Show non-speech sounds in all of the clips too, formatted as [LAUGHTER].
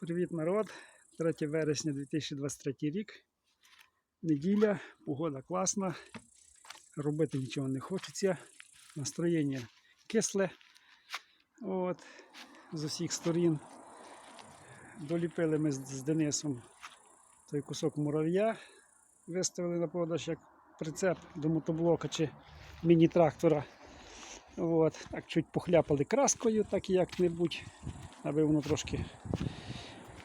Привіт, народ! 3 вересня 2023 рік. Неділя, погода класна. Робити нічого не хочеться. Настроєння кисле. От, з усіх сторін. Доліпили ми з Денисом той кусок мурав'я. Виставили на продаж як прицеп до мотоблока чи міні-трактора. От, так чуть похляпали краскою, так як-небудь, аби воно трошки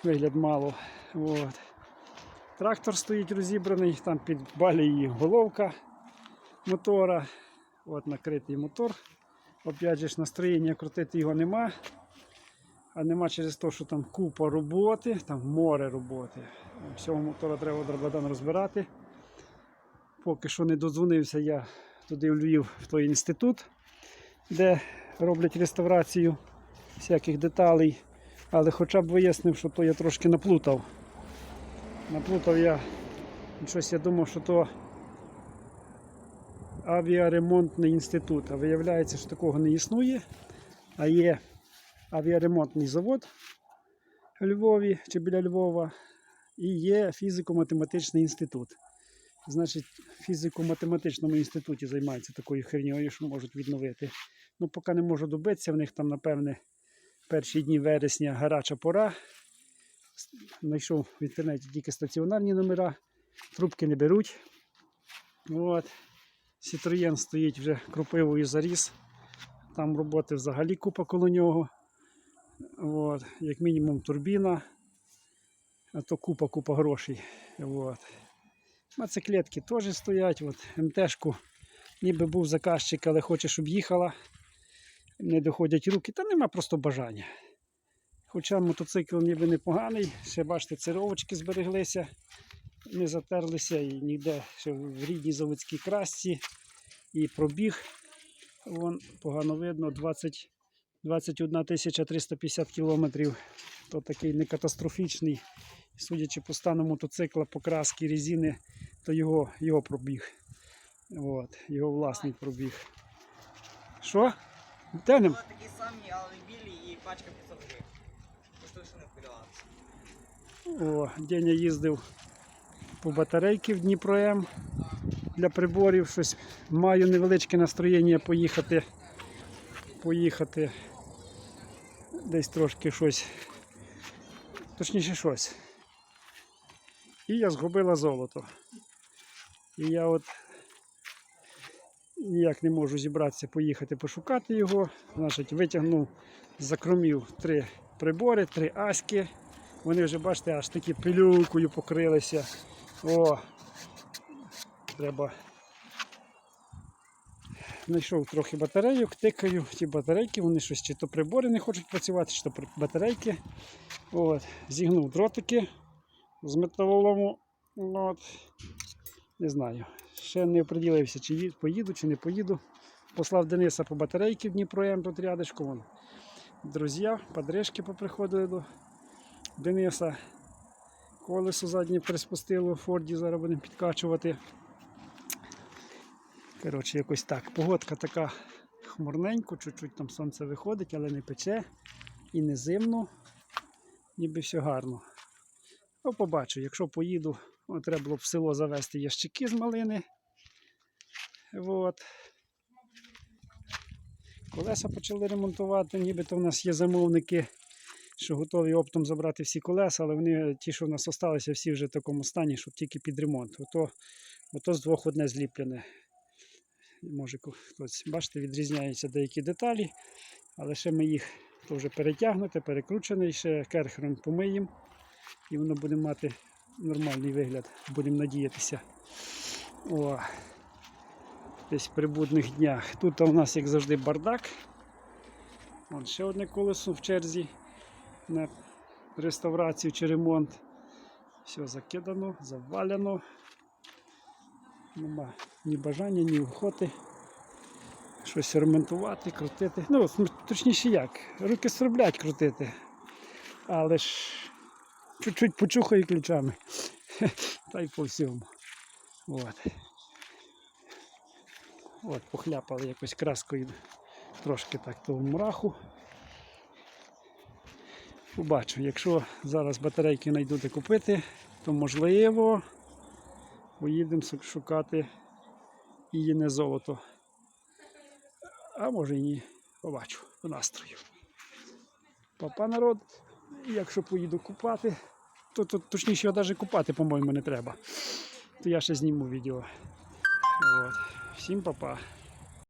вигляд мало. От. Трактор стоїть розібраний, там під балією головка мотора. От накритий мотор. Опять же настроєння крутити його нема. А нема через те, що там купа роботи, там море роботи. Всього мотора треба дрободан розбирати. Поки що не додзвонився я туди в Львів, в той інститут, де роблять реставрацію всяких деталей. Але хоча б вияснив, що то я трошки наплутав. Наплутав я щось я думав, що то авіаремонтний інститут. А виявляється, що такого не існує. А є авіаремонтний завод у Львові чи біля Львова. І є фізико-математичний інститут. Значить, в фізико-математичному інституті займаються такою херньою, що можуть відновити. Ну, поки не можу добитися, в них там, напевне, перші дні вересня гаряча пора. Знайшов в інтернеті тільки стаціонарні номера, трубки не беруть. От. Citroën стоїть вже кропивою заріс. Там роботи взагалі купа коло нього. От. Як мінімум турбіна, а то купа-купа грошей. От. Мациклетки теж стоять. От. МТшку ніби був заказчик, але хоче, щоб їхала не доходять руки, та нема просто бажання. Хоча мотоцикл ніби непоганий, ще бачите, цировочки збереглися, не затерлися і ніде ще в рідній заводській красці. І пробіг, вон погано видно, 20, 21 350 кілометрів. То такий не катастрофічний. Судячи по стану мотоцикла, покраски резини, то його, його пробіг. От, його власний пробіг. Що? Були такі самі, але білі і пачка 500 гривень. Що не вподобалося. Їздив по батарейки в Дніпром для приборів. Щось маю невеличке настроєння поїхати. Поїхати десь трошки щось. Точніше щось. І я згубила золото. І я от ніяк не можу зібратися поїхати пошукати його. Значить, витягнув з закромів три прибори, три аськи. Вони вже, бачите, аж такі пилюкою покрилися. О, треба. Знайшов трохи батарейок, тикаю ті батарейки, вони щось чи то прибори не хочуть працювати, чи то батарейки. От. Зігнув дротики з металолому. От. Не знаю. Ще не оприділився, чи поїду, чи не поїду. Послав Дениса по батарейки в Дніпро тут рядышком. Вон. Друзі, подрижки поприходили до Дениса. Колесо заднє приспустило в Форді, зараз будемо підкачувати. Коротше, якось так. Погодка така хмурненько, чуть-чуть там сонце виходить, але не пече і не зимно. Ніби все гарно. Ну, побачу, якщо поїду, о, треба було б в село завести ящики з малини. От. Колеса почали ремонтувати, нібито в нас є замовники, що готові оптом забрати всі колеса, але вони ті, що в нас залишилися, всі вже в такому стані, що тільки під ремонт. Ото, ото з двох одне зліплене. Може хтось, бачите, відрізняються деякі деталі, але ще ми їх то вже перетягнути, перекручене, і ще керхером помиємо. І воно буде мати нормальний вигляд, будемо надіятися. О, десь при будних днях. Тут у нас, як завжди, бардак. Вон ще одне колесо в черзі на реставрацію чи ремонт. Все закидано, завалено. Нема ні бажання, ні охоти. Щось ремонтувати, крутити. Ну, точніше як, руки сроблять крутити. Але ж чуть-чуть почухаю ключами. [LAUGHS] Та й по всьому. От. От, похляпали якось краскою трошки так того мураху. Побачу, якщо зараз батарейки знайду де купити, то можливо поїдемо шукати її не золото. А може і ні. Побачу по настрою. Папа народ, якщо поїду купати, то, то точніше його навіть купати, по-моєму, не треба. То я ще зніму відео. От. Всім папа.